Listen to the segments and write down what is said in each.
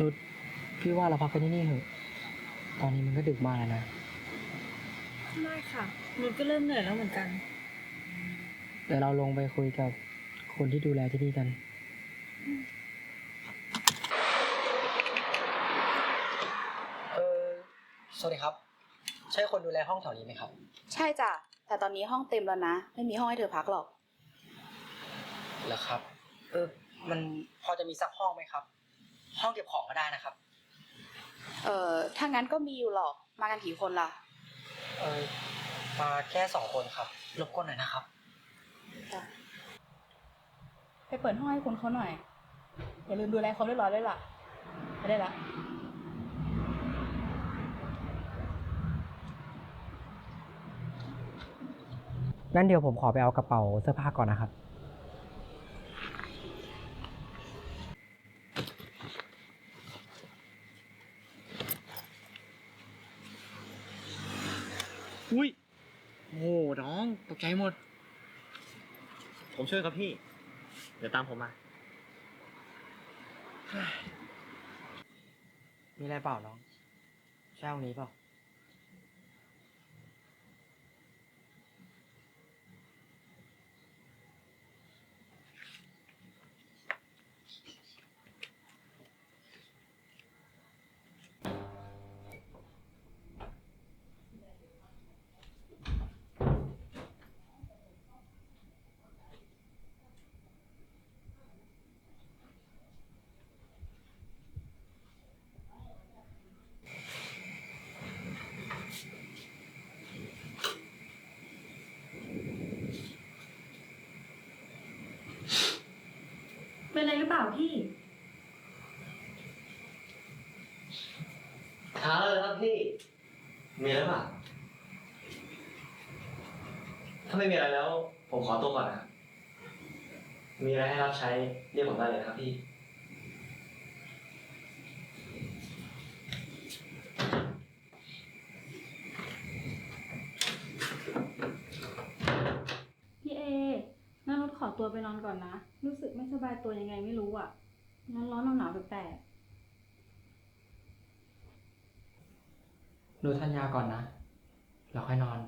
นุชพี่ว่าเราพักกันที่นี่เถอะ ตอนนี้มันก็ดึกมากแล้วนะได้ค่ะนุชก็เริ่มเหนื่อยแล้วเหมือนกัน เดี๋ยวเราลงไปคุยกับคนที่ดูแลที่นี่กัน เออสวัสดีครับ ใช่คนดูแลห้องแถวนี้ไหมครับ ใช่จ้ะ แต่ตอนนี้ห้องเต็มแล้วนะ ไม่มีห้องให้เธอพักหรอก เหรอครับ เออ มันพอจะมีสักห้องไหมครับ ห้องเก็บของก็ได้นะครับ เอ่อถ้างั้นก็มีอยู่หรอก มากันกี่คนล่ะ เออมาแค่สองคนครับรบกวนหน่อยนะครับ ไปเปิดห้องให้คนเขาหน่อย อย่าลืมดูแลความเรียบร้อยด้วยล่ะไปได้ละ งั้นเดี๋ยวผมขอไปเอากระเป๋าเสื้อผ้าก่อนนะครับ อุ้ยโอ้โหน้องตกใจหมด ผมช่วยครับพี่ เดี๋ยวตามผมมา มีอะไรเปล่าน้องใช่ห้องนี้เปล่า เป็นอะไรหรือเปล่าพี่หาเลยครับพี่ มีอะไรป่ะ ถ้าไม่มีอะไรแล้ว ผมขอตัวก่อนนะครับมีอะไรให้รับใช้เรียกผมได้เลยนะครับพี่เองั้นรถขอ ตัวไปนอนก่อนนะ รู้สึกไม่สบายตัวยังไงไม่รู้อะร้อนร้อนหนาวแปลกดูทันยาก่อนนะ แล้วค่อยนอน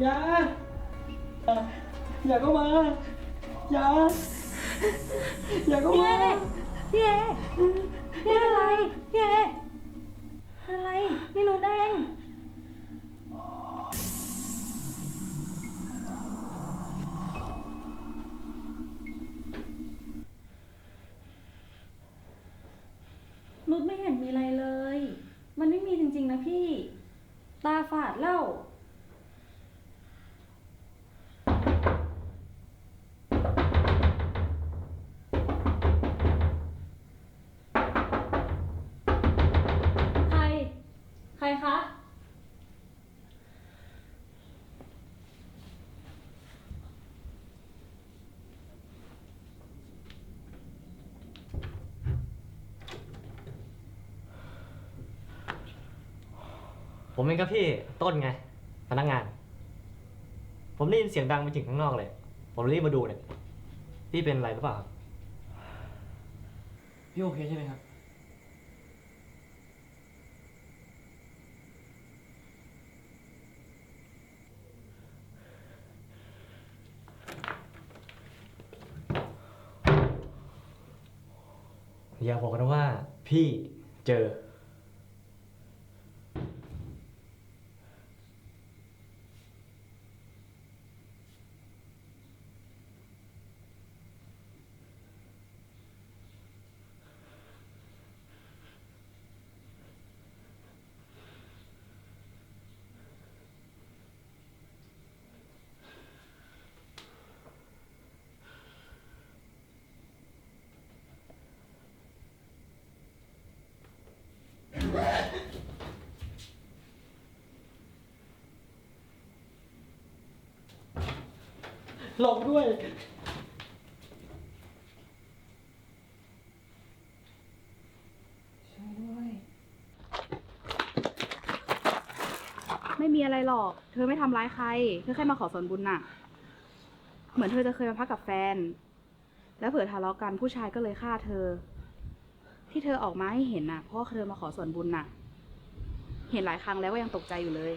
อย่าอย่าเข้ามาอย่าอย่าเข้ามาๆพี่เอพี่อะไรพี่เออะไรไม่รู้ได้เอง ผมเองครับพี่ต้นไง พนักงาน ผมได้ยินเสียงดังมาถึงข้างนอกเลย ผมรีบมาดูเนี่ยพี่เป็นอะไรหรือเปล่าครับพี่โอเคใช่ไหมครับ อย่าบอกนะว่า พี่เจอ หลงด้วย ไม่มีอะไรหรอก เธอไม่ทำร้ายใคร เธอแค่มาขอส่วนบุญน่ะ เหมือนเธอจะเคยมาพักกับแฟน แล้วเผื่อทะเลาะกันผู้ชายก็เลยฆ่าเธอ ที่เธอออกมาให้เห็นน่ะ เพราะว่าเธอมาขอส่วนบุญน่ะ เห็นหลายครั้งแล้วก็ยังตกใจอยู่เลย